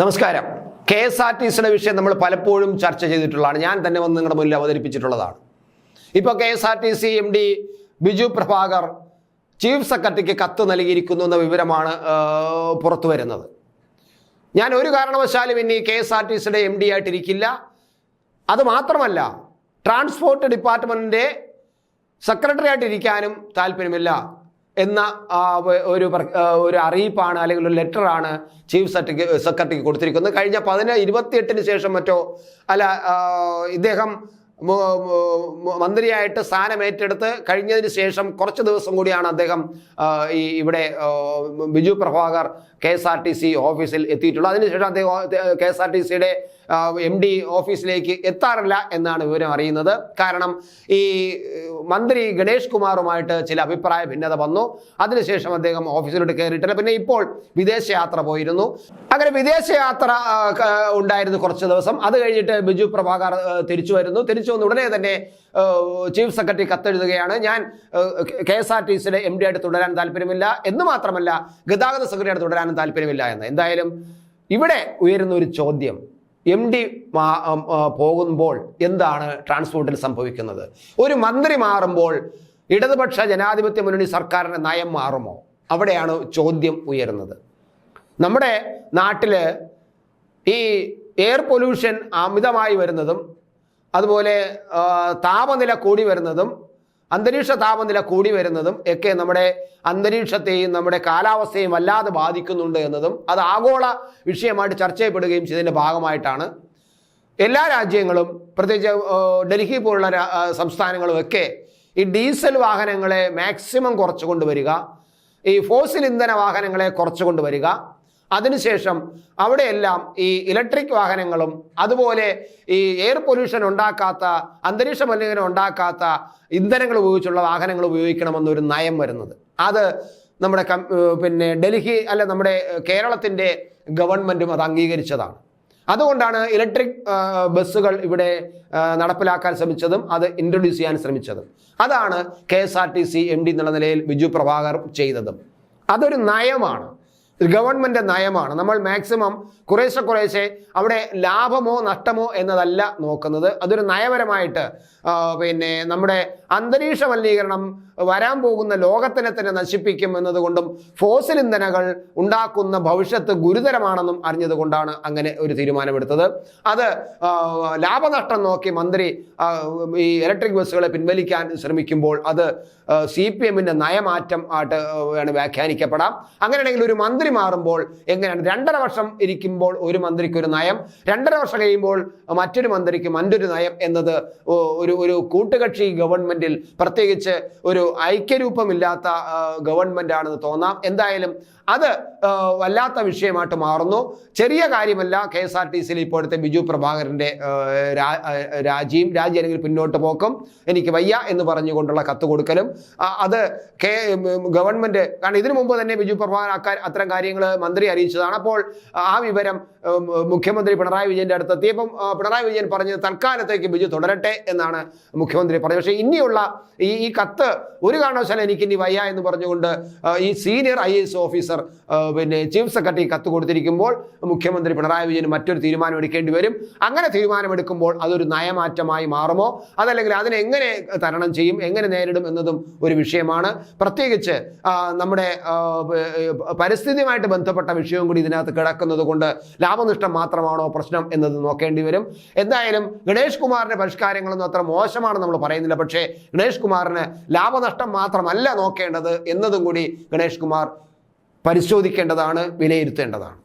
നമസ്കാരം. K S R T സിയുടെ വിഷയം നമ്മൾ പലപ്പോഴും ചർച്ച ചെയ്തിട്ടുള്ളതാണ്. ഞാൻ തന്നെ വന്ന് നിങ്ങളുടെ മുന്നിൽ അവതരിപ്പിച്ചിട്ടുള്ളതാണ്. ഇപ്പോൾ K S R T C M D Biju Prabhakar chief സെക്രട്ടറിക്ക് കത്ത് നൽകിയിരിക്കുന്നു എന്ന വിവരമാണ് പുറത്തു വരുന്നത്. ഞാൻ ഒരു കാരണവശാലും ഇനി കെ എസ് ആർ ടി സിയുടെ എം ഡി ആയിട്ടിരിക്കില്ല. അത് മാത്രമല്ല ട്രാൻസ്പോർട്ട് ഡിപ്പാർട്ട്മെന്റിന്റെ സെക്രട്ടറി ആയിട്ടിരിക്കാനും താല്പര്യമില്ല. എന്ന ഒരു ഒരു അറിയിപ്പാണ് അല്ലെങ്കിൽ ഒരു ലെറ്ററാണ് ചീഫ് സെക്രട്ടറിക്ക് കൊടുത്തിരിക്കുന്നത്. കഴിഞ്ഞ പതിന ഇരുപത്തിയെട്ടിന് ശേഷം മറ്റോ അല്ല ഇദ്ദേഹം മന്ത്രിയായിട്ട് സ്ഥാനം ഏറ്റെടുത്ത് കഴിഞ്ഞതിന് ശേഷം കുറച്ച് ദിവസം കൂടിയാണ് അദ്ദേഹം ഈ ഇവിടെ Biju Prabhakar K S R T C ഓഫീസിൽ എത്തിയിട്ടുള്ളത്. അതിനുശേഷം അദ്ദേഹം കെ എസ് ആർ ടി സിയുടെ എം ഡി ഓഫീസിലേക്ക് എത്താറില്ല എന്നാണ് വിവരം അറിയുന്നത്. കാരണം ഈ മന്ത്രി ഗണേഷ് കുമാറുമായിട്ട് ചില അഭിപ്രായ ഭിന്നത വന്നു. അതിനുശേഷം അദ്ദേഹം ഓഫീസിലോട്ട് കയറിയിട്ടില്ല. പിന്നെ ഇപ്പോൾ വിദേശയാത്ര പോയിരുന്നു. അങ്ങനെ വിദേശയാത്ര ഉണ്ടായിരുന്നു കുറച്ച് ദിവസം. അത് കഴിഞ്ഞിട്ട് ബിജു പ്രഭാകർ തിരിച്ചു വരുന്നു. തിരിച്ചു വന്ന ഉടനെ തന്നെ ചീഫ് സെക്രട്ടറി കത്തെഴുതുകയാണ്. ഞാൻ കെ എസ് ആർ ടി സിയുടെ എം ഡി ആയിട്ട് തുടരാൻ താല്പര്യമില്ല എന്ന് മാത്രമല്ല ഗതാഗത സെക്രട്ടറി ആയിട്ട് തുടരാനും താല്പര്യമില്ല എന്ന്. എന്തായാലും ഇവിടെ ഉയരുന്ന ഒരു ചോദ്യം എം ഡി പോകുമ്പോൾ എന്താണ് ട്രാൻസ്പോർട്ടിൽ സംഭവിക്കുന്നത്? ഒരു മന്ത്രി മാറുമ്പോൾ ഇടതുപക്ഷ ജനാധിപത്യ മുന്നണി സർക്കാരിന്റെ നയം മാറുമോ? അവിടെയാണ് ചോദ്യം ഉയരുന്നത്. നമ്മുടെ നാട്ടിൽ ഈ എയർ പൊല്യൂഷൻ അമിതമായി വരുന്നതും അതുപോലെ താപനില കൂടി വരുന്നതും അന്തരീക്ഷ താപനില കൂടി വരുന്നതും ഒക്കെ നമ്മുടെ അന്തരീക്ഷത്തെയും നമ്മുടെ കാലാവസ്ഥയും വല്ലാതെ ബാധിക്കുന്നുണ്ട് എന്നതും അത് ആഗോള വിഷയമായിട്ട് ചർച്ച ചെയ്യപ്പെടുകയും ചെയ്തതിന്റെ ഭാഗമായിട്ടാണ്. എല്ലാ രാജ്യങ്ങളും പ്രത്യേകിച്ച് ഡൽഹി പോലുള്ള സംസ്ഥാനങ്ങളുമൊക്കെ ഈ ഡീസൽ വാഹനങ്ങളെ മാക്സിമം കുറച്ചു കൊണ്ടുവരിക ഈ ഫോസിൽ ഇന്ധന വാഹനങ്ങളെ കുറച്ചു കൊണ്ടുവരിക അതിനുശേഷം അവിടെയെല്ലാം ഈ ഇലക്ട്രിക് വാഹനങ്ങളും അതുപോലെ ഈ എയർ പൊല്യൂഷൻ ഉണ്ടാക്കാത്ത അന്തരീക്ഷ മലിനീകരണം ഉണ്ടാക്കാത്ത ഇന്ധനങ്ങൾ ഉപയോഗിച്ചുള്ള വാഹനങ്ങൾ ഉപയോഗിക്കണമെന്നൊരു നയം വരുന്നത്. അത് നമ്മുടെ പിന്നെ ഡൽഹി അല്ല നമ്മുടെ കേരളത്തിന്റെ ഗവൺമെന്റും അത് അംഗീകരിച്ചതാണ്. അതുകൊണ്ടാണ് ഇലക്ട്രിക് ബസ്സുകൾ ഇവിടെ നടപ്പിലാക്കാൻ ശ്രമിച്ചതും അത് ഇൻട്രൊഡ്യൂസ് ചെയ്യാൻ ശ്രമിച്ചതും. അതാണ് K S R T C M D എന്നുള്ള നിലയിൽ ബിജു പ്രഭാകർ ചെയ്തതും. അതൊരു നയമാണ്. ഗവൺമെന്റ് നയമാണ്. നമ്മൾ മാക്സിമം കുറേശ്ശെ കുറേശ്ശെ അവിടെ ലാഭമോ നഷ്ടമോ എന്നതല്ല നോക്കുന്നത്. അതൊരു നയപരമായിട്ട് പിന്നെ നമ്മുടെ അന്തരീക്ഷ മലിനീകരണം വരാൻ പോകുന്ന ലോകത്തിനെ തന്നെ നശിപ്പിക്കും എന്നതുകൊണ്ടും ഫോസിൽ ഇന്ധനങ്ങൾ ഉണ്ടാക്കുന്ന ഭവിഷ്യത്ത് ഗുരുതരമാണെന്നും അറിഞ്ഞതുകൊണ്ടാണ് അങ്ങനെ ഒരു തീരുമാനമെടുത്തത്. അത് ലാഭനഷ്ടം നോക്കി മന്ത്രി ഈ ഇലക്ട്രിക് ബസ്സുകളെ പിൻവലിക്കാൻ ശ്രമിക്കുമ്പോൾ അത് സി പി എമ്മിന്റെ നയമാറ്റം ആയിട്ട് വേണം വ്യാഖ്യാനിക്കപ്പെടാം. അങ്ങനെയാണെങ്കിൽ ഒരു മന്ത്രി മാറുമ്പോൾ എങ്ങനെയാണ്? രണ്ടര വർഷം ഇരിക്കുമ്പോൾ ഒരു മന്ത്രിക്ക് ഒരു നയം രണ്ടര വർഷം കഴിയുമ്പോൾ മറ്റൊരു മന്ത്രിക്ക് മറ്റൊരു നയം എന്നത് ഒരു ഒരു കൂട്ടുകക്ഷി ഗവൺമെന്റിൽ പ്രത്യേകിച്ച് ഒരു ഐക്യരൂപമില്ലാത്ത ഗവൺമെന്റ് ആണെന്ന് തോന്നാം. എന്തായാലും അത് വല്ലാത്ത വിഷയമായിട്ട് മാറുന്നു. ചെറിയ കാര്യമല്ല കെ എസ് ആർ ടി സിയിൽ ഇപ്പോഴത്തെ ബിജു പ്രഭാകരന്റെ രാജിയും രാജി അല്ലെങ്കിൽ പിന്നോട്ട് പോക്കും. എനിക്ക് വയ്യ എന്ന് പറഞ്ഞുകൊണ്ടുള്ള കത്ത് കൊടുക്കലും. അത് കെ ഗവൺമെന്റ് കാരണം ഇതിനു മുമ്പ് തന്നെ ബിജു പ്രഭാകർ അക്കാ- അത്തരം കാര്യങ്ങൾ മന്ത്രി അറിയിച്ചതാണ്. അപ്പോൾ ആ വിവരം മുഖ്യമന്ത്രി പിണറായി വിജയന്റെ അടുത്ത് എത്തിയപ്പം പിണറായി വിജയൻ പറഞ്ഞത് തൽക്കാലത്തേക്ക് ബിജു തുടരട്ടെ എന്നാണ് മുഖ്യമന്ത്രി പറഞ്ഞത്. പക്ഷേ ഇനിയുള്ള ഈ ഈ കത്ത് ഒരു കാരണവശാലും എനിക്ക് ഇനി വയ്യ എന്ന് പറഞ്ഞുകൊണ്ട് ഈ സീനിയർ ഐ എസ് ഓഫീസർ പിന്നെ ചീഫ് സെക്രട്ടറി കത്ത് കൊടുത്തിരിക്കുമ്പോൾ മുഖ്യമന്ത്രി പിണറായി വിജയൻ മറ്റൊരു തീരുമാനം എടുക്കേണ്ടി വരും. അങ്ങനെ തീരുമാനമെടുക്കുമ്പോൾ അതൊരു നയമാറ്റമായി മാറുമോ? അതല്ലെങ്കിൽ അതിനെങ്ങനെ തരണം ചെയ്യും? എങ്ങനെ നേരിടും എന്നതും ഒരു വിഷയമാണ്. പ്രത്യേകിച്ച് നമ്മുടെ പരിസ്ഥിതിയുമായിട്ട് ബന്ധപ്പെട്ട വിഷയവും കൂടി ഇതിനകത്ത് കിടക്കുന്നത് കൊണ്ട് ലാഭനഷ്ടം മാത്രമാണോ പ്രശ്നം എന്നത് നോക്കേണ്ടി വരും. എന്തായാലും ഗണേഷ് കുമാറിന്റെ പരിഷ്കാരങ്ങളൊന്നും അത്ര മോശമാണെന്ന് നമ്മൾ പറയുന്നില്ല. പക്ഷേ ഗണേഷ് കുമാറിന് ലാഭനഷ്ടം മാത്രമല്ല നോക്കേണ്ടത് എന്നതും കൂടി ഗണേഷ് കുമാർ പരിശോധിക്കേണ്ടതാണ് വിലയിരുത്തേണ്ടതാണ്.